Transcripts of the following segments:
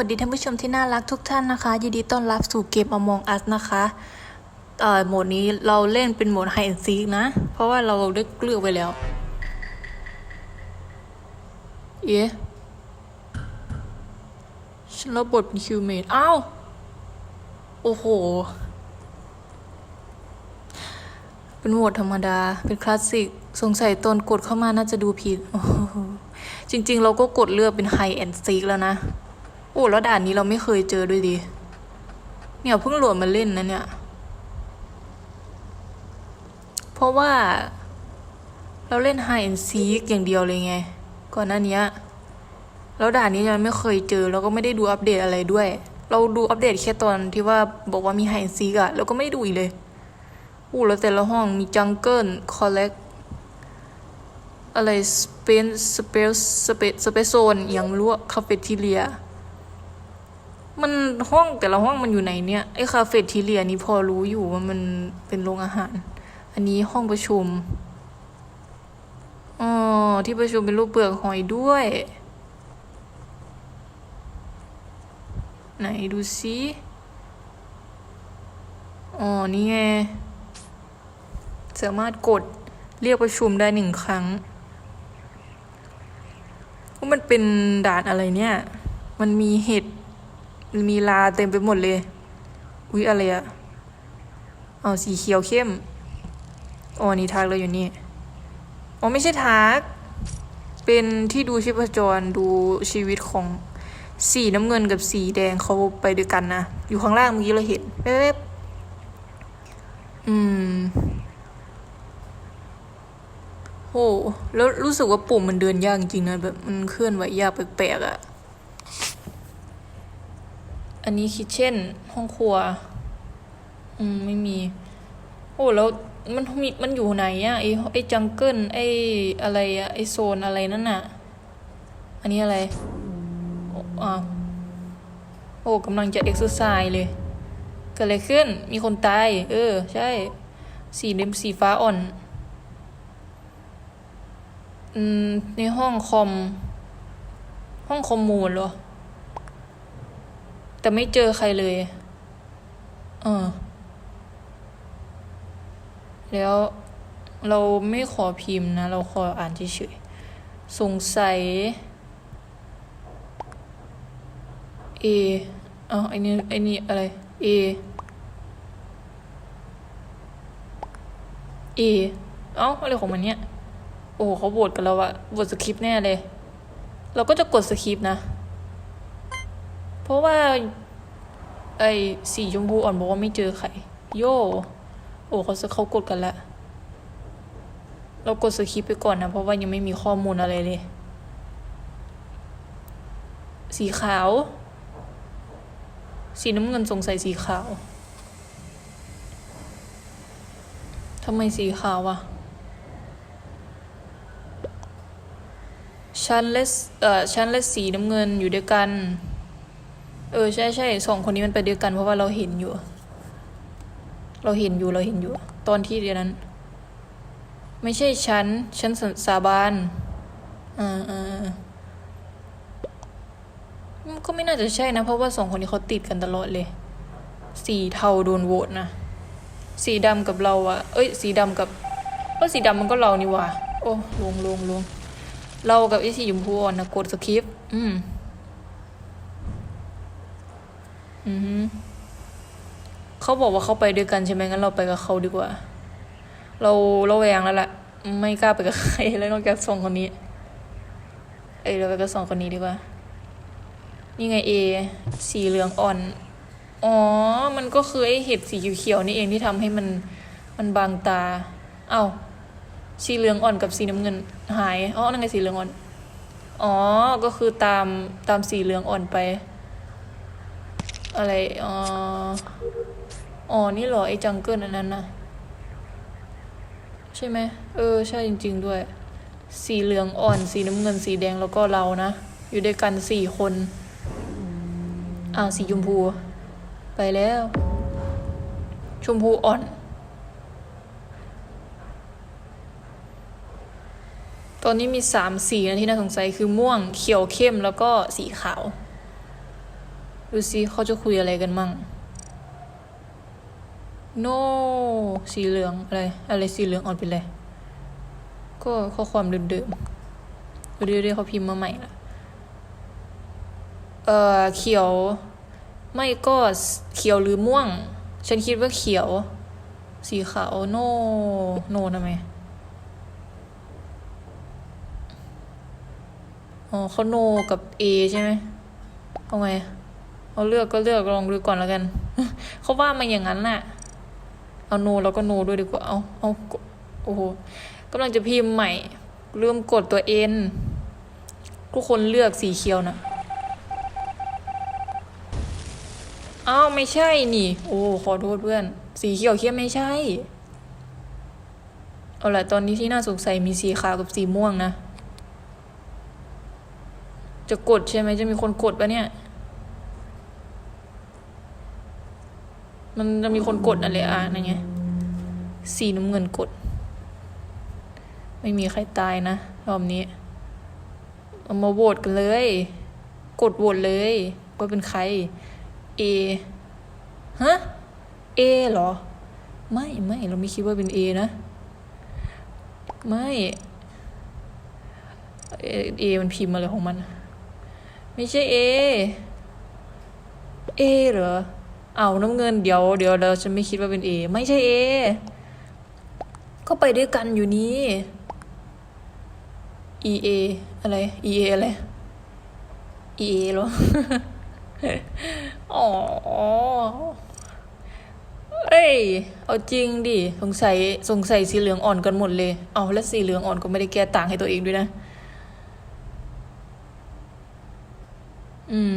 วัสดีท่านผู้ชมที่น่ารักทุกท่านนะคะ ยินดีต้อนรับสู่เกม Among Us นะคะเอ่อโหมดนี้เราเล่นเป็นโหมด Hide and Seek นะ เพราะว่าเราได้เลือกไปแล้ว เอ๊ะฉันรับบทเป็นคิวเมดอ้าว โอ้โห เป็นโหมดธรรมดา เป็นคลาสสิก สงสัยตอนกดเข้ามาน่าจะดูผิด จริงๆ เราก็กดเลือกเป็น Hide and Seek แล้วนะ โอ้แล้วด่านนี้เราไม่เคยเจอด้วยดิเนี่ยเพิ่งโหลดมาเล่นนะเนี่ย เพราะว่า เราเล่น Hide and Seek อย่างเดียวเลยไง ก่อนหน้านี้แล้วด่านนี้ยังไม่เคยเจอ แล้วก็ไม่ได้ดูอัปเดตอะไรด้วย เราดูอัปเดตแค่ตอนที่ว่าบอกว่ามี Hide and Seek อะแล้วก็ไม่ได้ดูอีกเลยอู้แล้วแต่ละห้องมีจังเกิลคอลเลกอะไรสเปนสเปซสเปซสเปซโซนอย่างไม่รู้คาเฟ่ทีเรีย มันห้องแต่ละห้องมันอยู่ไหนเนี่ยไอ้คาเฟ่ทีเรียนี้พอรู้อยู่ว่ามันเป็นโรงอาหาร อันนี้ห้องประชุมอ๋อที่ประชุมเป็นรูปเปลือกหอยด้วย ไหนดูซิอ๋อนี่ไงสามารถกดเรียกประชุมได้หนึ่งครั้งว่ามันเป็นด่านอะไรเนี่ย มันมีเห็ด มีลาเต็มไปหมดเลย อุ๊ยอะไรอะอ๋อสีเขียวเข้มอ๋อนี่ทักเลยอยู่นี่ อ๋อไม่ใช่ทักเป็นที่ดูชีพจรดูชีวิตของสีน้ำเงินกับสีแดงเขาไปด้วยกันนะ อยู่ข้างล่างเมื่อกี้เราเห็นแป๊บอืมโหแล้วรู้สึกว่าปุ่มมันเดินยากจริงนะแบบมันเคลื่อนไหวยากแปลกๆอะ อันนี้คิทเช่น ห้องครัว อืม ไม่มี โอ้ แล้วมันมีมันอยู่ไหนอะไอไอจังเกิลไออะไรอะไอโซนอะไรนั่นน่ะ อันนี้อะไรโอ้อ่าโอ้กำลังจะเอ็กซ์ไซส์เลย เกิดอะไรขึ้น มีคนตาย เออ ใช่ สีเดมสีฟ้าอ่อน อืม ในห้องคอม ห้องคอมมูนเหรอ แต่ไม่เจอใครเลย เออ แล้วเราไม่ขอพิมพ์นะ เราขออ่านเฉยๆสงสัย เอเอ้าไอ้นี่ไอ้นี่อะไร เอ เอ เอ้าอะไรของมันเนี่ย โอ้โหเขาโหวตกันแล้วอะโหวตสคริปต์แน่เลย เราก็จะกดสคริปต์นะ เพราะว่า ไอ้สีชมพูอ่อนบอกว่าไม่เจอใคร โยโอ้เขาจะเขากดกันล้วเรากดสคริปไปก่อนนะ เพราะว่ายังไม่มีข้อมูลอะไรเลย สีขาว สีน้ำเงินสงสัยสีขาวทำไมสีขาวอะฉันและเอ่อฉันและสีน้ำเงินอยู่ด้วยกัน เออใช่ใช่สองคนนี้มันไปด้วยกันเพราะว่าเราเห็นอยู่ เราเห็นอยู่เราเห็นอยู่ ตอนที่เดียวนั้น ไม่ใช่ฉัน ฉันสสาบานอ่าอ่าก็ไม่น่าจะใช่นะ เพราะว่าสองคนนี้เขาติดกันตลอดเลย สีเทาโดนโหวตนะ สีดำกับเราอะเอ้ย สีดำกับเออสีดำมันก็เรานี่ว่าโอ้ลงลงลงเรากับไอ้สีชมพูอ่อนนะกดสคริปต์อืม อือฮึเขาบอกว่าเขาไปด้วยกันใช่ไหมงั้นเราไปกับเขาดีกว่า เราเราแวงแล้วแหละไม่กล้าไปกับใครแล้วนอกจากสองคนนี้ เอ้ยเราไปกับสองคนนี้ดีกว่า นี่ไงเอสีเหลืองอ่อน อ๋อ มันก็คือไอเห็ดสีเขียวๆนี่เองที่ทำให้มันมันบางตา เอ้าสีเหลืองอ่อนกับสีน้ำเงินหายอ๋อนั่นไงสีเหลืองอ่อน อ๋อ ก็คือตามตามสีเหลืองอ่อนไป อะไรอ๋ออ๋อนี่เหรอไอ้จังเกิลอันนั้นนะใช่ไหมเออ ใช่จริง ๆ ด้วย สีเหลืองอ่อน สีน้ำเงิน สีแดงแล้วก็เรานะ อยู่ด้วยกันสี่คนอ่าสีชมพู ไปแล้ว ชมพูอ่อน ตอนนี้มีสามสีนะที่น่าสงสัยคือม่วง เขียวเข้มแล้วก็สีขาว ดูสิเขาจะคุยอะไรกันมั่ง no สีเหลืองอะไร อะไรสีเหลืองอ่อนเป็นไรก็ข้อความเดิมๆดูดิๆเขาพิมพ์มาใหม่ละเอ่อเขียว ไม่ก็เขียวหรือม่วง ฉันคิดว่าเขียว สีขาวโน โนทำไมอ๋อเขาโนกับ A ใช่ไหมเอาไง เอาเลือกก็เลือกลองดูก่อนแล้วกัน เขาว่ามาอย่างนั้นน่ะ เอาโนแล้วก็โนด้วยดีกว่า เอาเอาโอ้โหกำลังจะพิมพ์ใหม่ ลืมกดตัวเอ็นทุกคนเลือกสีเขียวนะอ้าวไม่ใช่นี่ โอ้ขอโทษเพื่อน สีเขียวเขียวไม่ใช่ เอาละตอนนี้ที่น่าสงสัยมีสีขาวกับสีม่วงนะ จะกดใช่ไหมจะมีคนกดปะเนี่ย มันจะมีคนกดอะไรอะนั่นไงสีน้ำเงินกด ไม่มีใครตายนะ รอบนี้ เอามาโหวตกันเลย กดโหวตเลยว่าเป็นใคร A ฮะ A เหรอ ไม่ไม่เราไม่คิดว่าเป็น A นะ ไม่เอ A มันพิมพ์อะไรของมัน ไม่ใช่ A A เหรอ เอาน้ำเงินเดี๋ยวเดี๋ยวเราฉันไม่คิดว่าเป็น A ไม่ใช่ A ก็ไปด้วยกันอยู่นี่ E A อะไร E A อะไร E A เหรออ๋อเอ้ย เอาจริงดิ สงสัย สงสัยสีเหลืองอ่อนกันหมดเลย เอาแล้วสีเหลืองอ่อนก็ไม่ได้แก้ต่างให้ตัวเองด้วยนะ อืม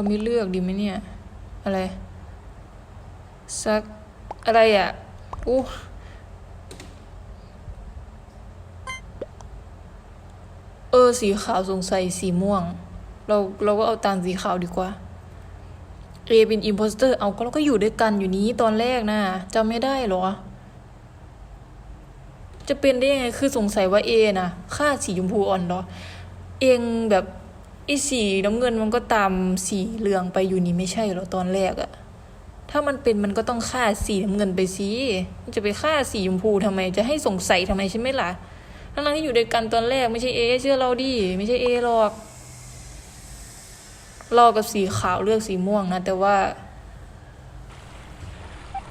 เราไม่เลือกดีไหมเนี่ย อะไร สัก อะไรอะอู้เออ สีขาวสงสัยสีม่วง เราเราก็เอาตามสีขาวดีกว่า เอเป็นอิมโพสเตอร์ เอาก็เราก็อยู่ด้วยกันอยู่นี้ตอนแรกนะจำไม่ได้หรอ จะเป็นได้ยังไง คือสงสัยว่าเอนะค่าสีชมพูอ่อนเหรอ เองแบบ อ้สีน้ำเงินมันก็ตามสีเหลืองไปอยู่นี่ไม่ใช่เหรอตอนแรกอะถ้ามันเป็นมันก็ต้องฆ่าสีน้ำเงินไปสิมันจะไปฆ่าสีชมพูทำไม จะให้สงสัยทำไมใช่ไหมล่ะทั้งที่อยู่ด้วยกันตอนแรกไม่ใช่เอเชื่อเราดิไม่ใช่เอหรอกรอกับสีขาวเลือกสีม่วงนะ แต่ว่า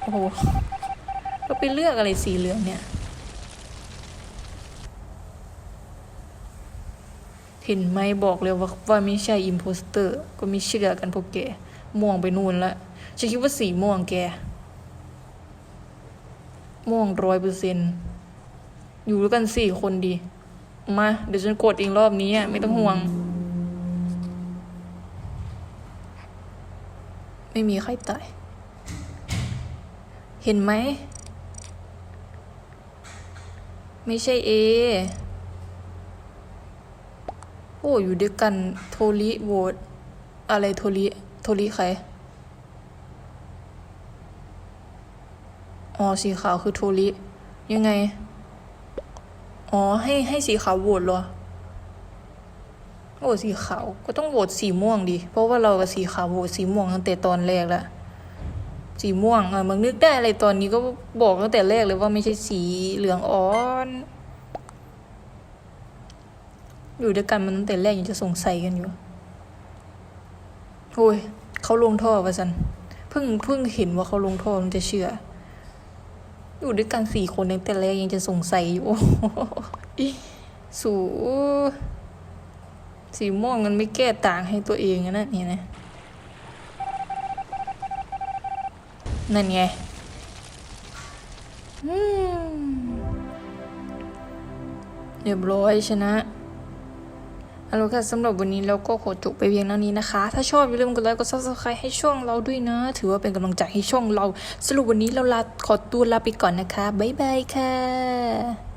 โอ้โหก็ไปเลือกอะไรสีเหลืองเนี่ย เห็นไหมบอกเลยว่าว่าไม่ใช่อิมโพสเตอร์ ก็ไม่เชื่อกันพวกแกม่วงไปนู่นละฉันคิดว่าสีม่วงแกม่วงร้อยเปอร์เซ็นอยู่ด้วยกันสี่คนดี มา เดี๋ยวฉันกดเองรอบนี้อะ ไม่ต้องห่วง ไม่มีใครตาย เห็นไหม ไม่ใช่เอ โอ้อยู่ด้วยกันโทริโหวตอะไรโทริโทริใคร อ๋อสีขาวคือโทริยังไง อ๋อให้ให้สีขาวโหวตเหรอ โอ้สีขาวก็ต้องโหวตสีม่วงดิ เพราะว่าเรากับสีขาวโหวตสีม่วงตั้งแต่ตอนแรกแล้วสีม่วงอะมันนึกได้อะไรตอนนี้ก็บอกตั้งแต่แรกเลยว่าไม่ใช่สีเหลืองอ่อน อยู่ด้วยกันมันตั้งแต่แรกยังจะสงสัยกันอยู่โอ้ยเขาลงท่อวะสันเพิ่งเพิ่งเห็นว่าเขาลงท่อมันจะเชื่อ อยู่ด้วยกันสี่คนตั้งแต่แรกยังจะสงสัยอยู่สูสีม่วงมันไม่แก้ต่างให้ตัวเองนะนี่นะนั่นไงเรียบร้อยชนะ เอาละค่ะสำหรับวันนี้เราก็ขอจบไปเพียงเท่านี้นะคะ ถ้าชอบอย่าลืมกดไลค์กด subscribe ให้ช่องเราด้วยนะ ถือว่าเป็นกำลังใจให้ช่องเรา สรุปวันนี้เราลาขอตัวลาไปก่อนนะคะ บ๊ายบายค่ะ